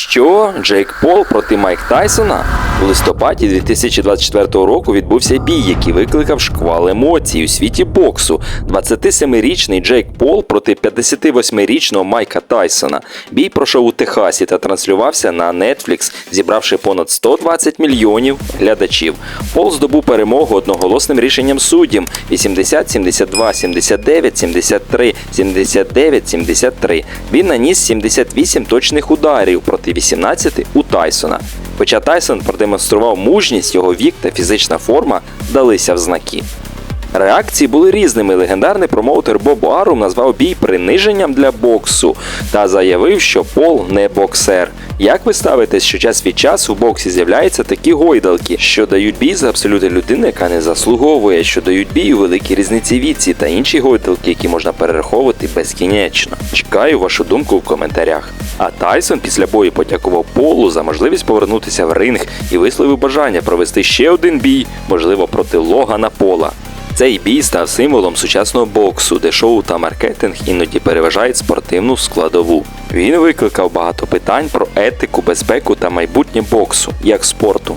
Що? Джейк Пол проти Майк Тайсона? У листопаді 2024 року відбувся бій, який викликав шквал емоцій у світі боксу. 27-річний Джейк Пол проти 58-річного Майка Тайсона. Бій пройшов у Техасі та транслювався на Netflix, зібравши понад 120 мільйонів глядачів. Пол здобув перемогу одноголосним рішенням суддів 80, 72, 79, 73, 79, 73. Він наніс 78 точних ударів проти 18 у Тайсона. Хоча Тайсон продемонстрував мужність, його вік та фізична форма далися в знаки. Реакції були різними. Легендарний промоутер Боб Арум назвав бій приниженням для боксу та заявив, що Пол не боксер. Як ви ставитесь, що час від часу в боксі з'являються такі гойдалки, що дають бій за абсолютно людини, яка не заслуговує, що дають бій у великій різниці віці та інші гойдалки, які можна перераховувати безкінечно. Чекаю вашу думку в коментарях. А Тайсон після бою подякував Полу за можливість повернутися в ринг і висловив бажання провести ще один бій, можливо, проти Логана Пола. Цей бій став символом сучасного боксу, де шоу та маркетинг іноді переважають спортивну складову. Він викликав багато питань про етику, безпеку та майбутнє боксу як спорту.